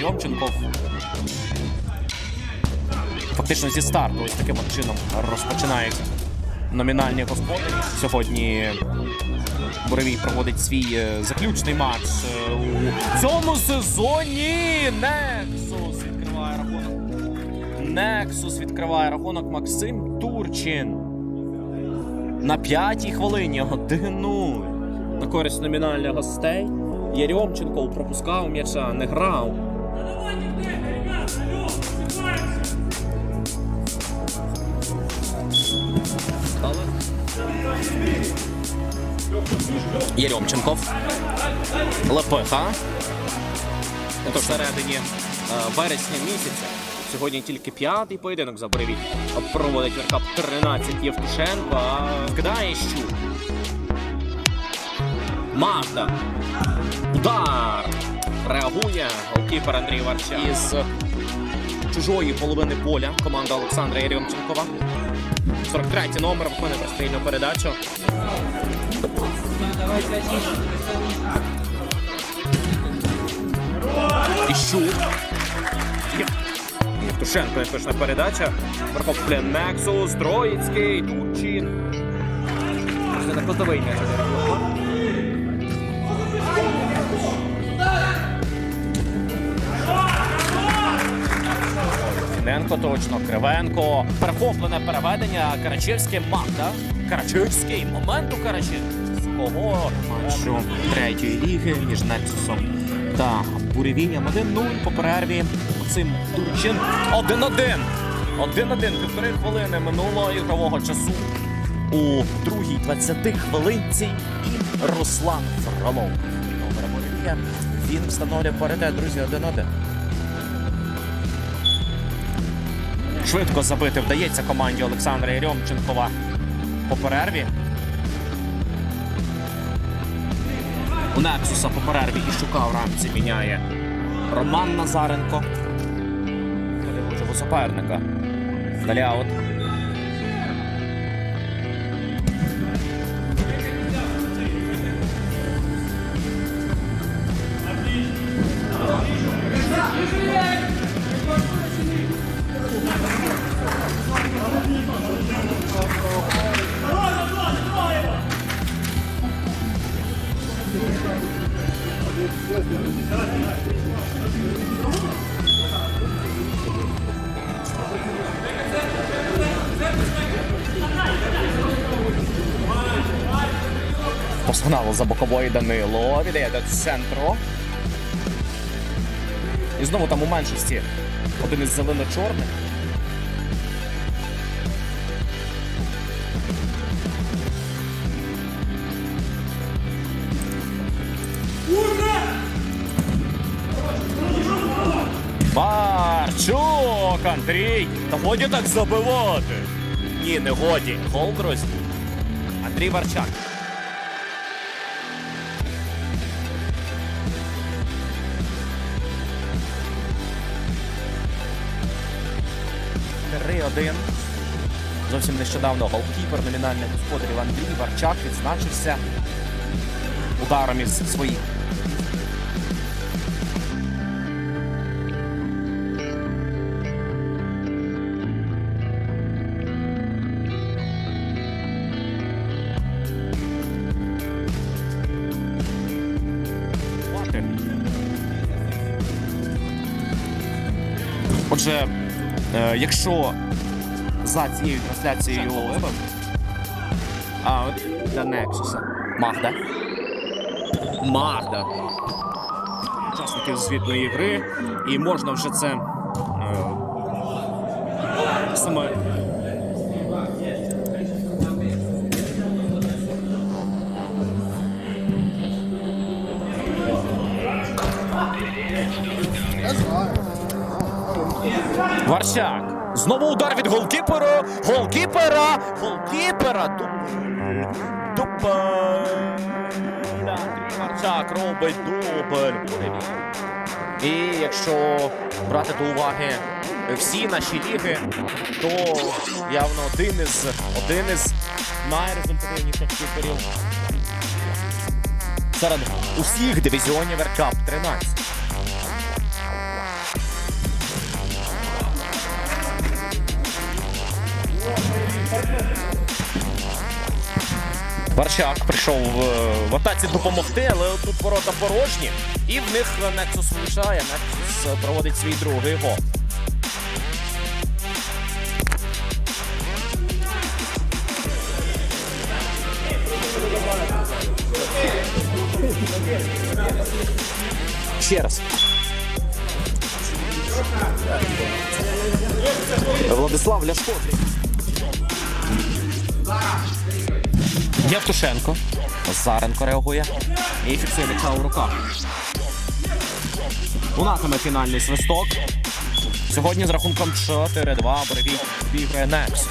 Єромченков. Фактично зі старту ось таким чином розпочинають номінальні господарі. Сьогодні Боровій проводить свій е, заключний матч е, у цьому сезоні. Нексус відкриває рахунок. Нексус відкриває рахунок Максим Турчин. На п'ятій хвилині 1-0. На користь номінальних гостей. Єрьомченко пропускав м'яча, не грав. Єрьомченков. Лепеха. Тож всередині е, вересня місяця. Сьогодні тільки п'ятий поєдинок за Боревій. Проводить веркап 13 Євтушенко, а вкидає щук. Магда. Удар. Реагує голкіпер Андрій Варча. Із чужої половини поля команда Олександра Єрьомченкова. 43-й номер виконує прострільну передачу. Іщук. Євтушенко неточна передача. Верховплє Нексус, Троїцький, Турчин. Це на котовий м'яч. Фіненко точно, Кривенко. Перехоплене переведення. Карачевський Магда. Карачевський момент у Карачевського матчу третьої ліги між Нексусом та Буревінням 1-0 по перерві. Цим Турчин 1-1. 1-1. Півтори хвилини минулого ігрового часу. У другій 20 хвилинці і Руслан Фролов. Він встановлює паритет, друзі, 1-1. Швидко забити вдається команді Олександра Єрьомченкова по перерві. У Нексуса по перерві і шука в рамці міняє Роман Назаренко. Живого суперника. Далі Сигналу за бокової Данило віддає до центру. І знову там у меншості один із зелено-чорних. Барчук, Андрій. Та годі так забивати. Ні, не годі. Гол. Андрій Варчак. Три-один. Зовсім нещодавно голкіпер номінальних господарів Андрій Варчак відзначився ударом із своїх. Отже, якщо за цією трансляцією а от для Нексуса Магда. Магда. Учасників звітної гри. І можна вже це е, саме. Варчак. Знову удар від голкіпера. Голкіпера. Голкіпера. Дубль. Андрій Варчак робить дубль. І якщо брати до уваги всі наші ліги, то явно один із один із найрезультативніших кіперів серед усіх дивізіонів Веркап 13. Варчак прийшов е, в атаці допомогти, але тут ворота порожні. І в них Нексус влучає. Нексус проводить свій другий гол. Ще раз. Владислав Ляшко. Євтушенко. Заренко реагує. І фіксує м'яча у руках. Лунатиме фінальний свисток. Сьогодні з рахунком 4-2 Боревій віграє Некс.